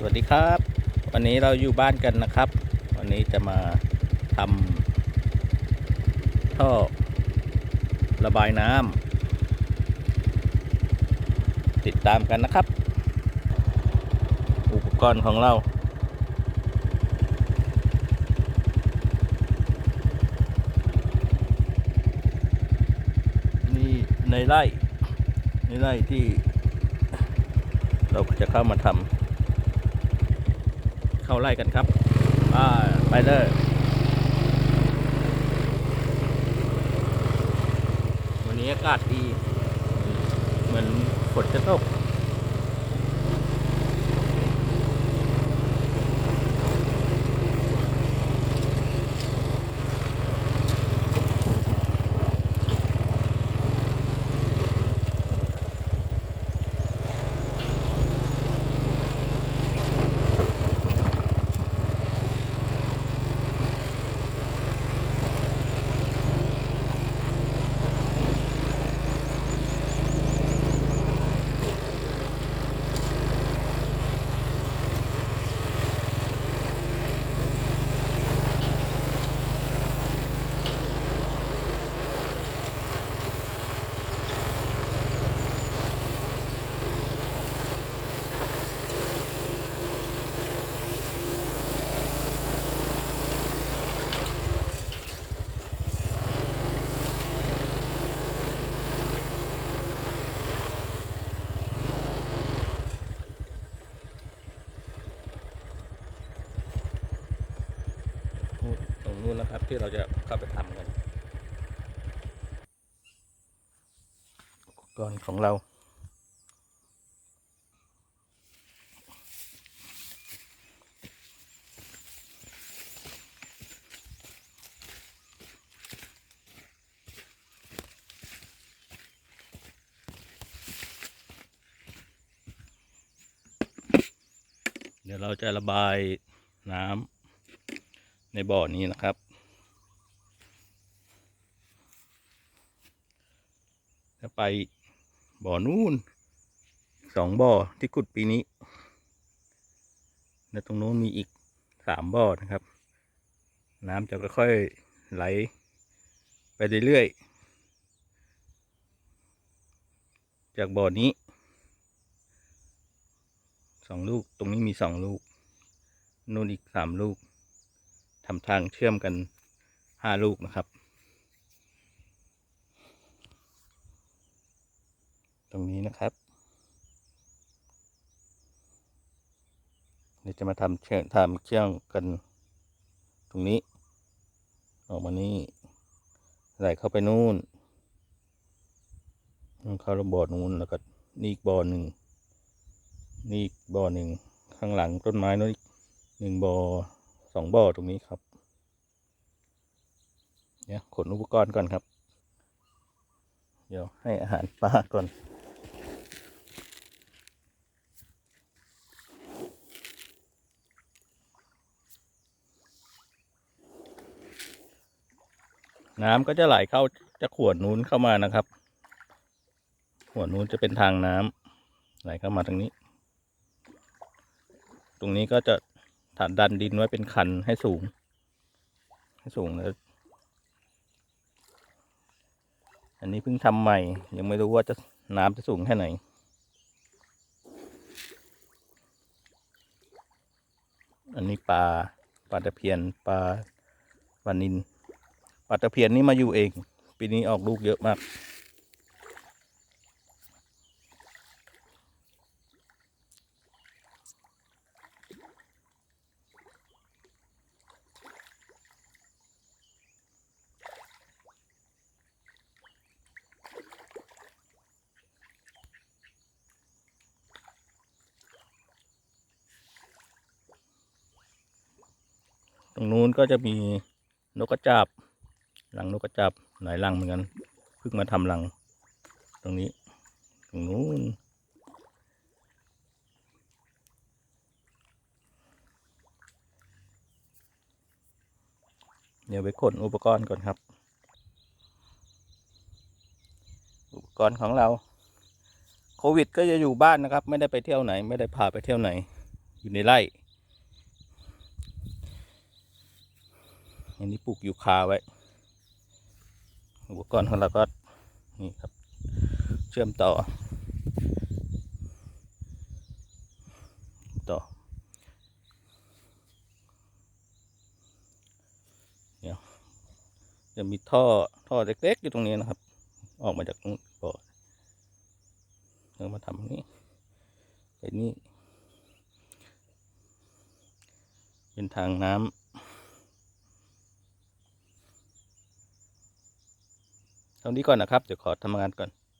สวัสดีครับ วันนี้เราอยู่บ้านกันนะครับ วันนี้จะมาทำท่อระบายน้ำติดตามกันนะครับ อุปกรณ์ของเรา นี่ในไร่ในไร่ที่ เราจะเข้ามาทำ เข้าไล่กันครับไปเลยวันนี้อากาศดี เหมือนฝนจะตก ตรง นู้นนะครับ ที่เราจะเข้าไปทำกันอุปกรณ์ของเรา เดี๋ยวเราจะระบายน้ำ ในบ่อนี้นะครับ จะไปบ่อนู้นสองบ่อที่ขุดปีนี้ และตรงโน้นมีอีกสามบ่อนะครับ น้ำจะค่อยๆไหลไปเรื่อยๆ จากบ่อนี้สองลูก ตรงนี้มีสองลูก นู่นอีกสามลูก ทำทางเชื่อมกันห้าลูกนะครับ ตรงนี้นะครับเดี๋ยวจะมาทำเชื่อมทำเชื่อมกันตรงนี้ ออกมานี่ไหลเข้าไปนู่นเข้าระบ่อนู้นแล้วก็นี่อีกบ่อหนึ่งนี่อีกบ่อหนึ่งข้างหลังต้นไม้นู้นอีกหนึ่งบ่อ สองบ่อตรงนี้ครับเนี่ยขนอุปกรณ์ก่อนครับ เดี๋ยวให้อาหารปลาก่อนน้ำก็จะไหลเข้าจากขวดนู้นเข้ามานะครับ ขวดนู้นจะเป็นทางน้ำไหลเข้ามาทางนี้ ตรงนี้ก็จะ ฐานดันดินไว้เป็นคันให้สูง ให้สูงแล้ว อันนี้เพิ่งทำใหม่ ยังไม่รู้ว่าจะน้ำจะสูงแค่ไหนอันนี้ปลาปลาตะเพียนปลาปลานินปลาตะเพียนนี่มาอยู่เอง ปีนี้ออกลูกเยอะมาก รงนู้นก็จะมีนกกระจาบรังนกกระจาบหลายรังเหมือนกันเพิ่งมาทำรัง ตรงนี้ ตรงนู้นเดี๋ยวไปขนอุปกรณ์ก่อนครับ อุปกรณ์ของเรา โควิดก็จะอยู่บ้านนะครับ ไม่ได้ไปเที่ยวไหน ไม่ได้พาไปเที่ยวไหน อยู่ในไร่ อันนี้ปลูกยูคาไว้ อุปกรณ์ของเราก็นี่ครับ เชื่อมต่อ ต่อ เดี๋ยวจะมีท่อ ท่อเล็กๆอยู่ตรงนี้นะครับ ออกมาจากตรงบ่อเรามาทำนี้ไอ้นี่ เป็นทางน้ำ เท่านี้ก่อนนะครับ เดี๋ยวขอทำงานก่อน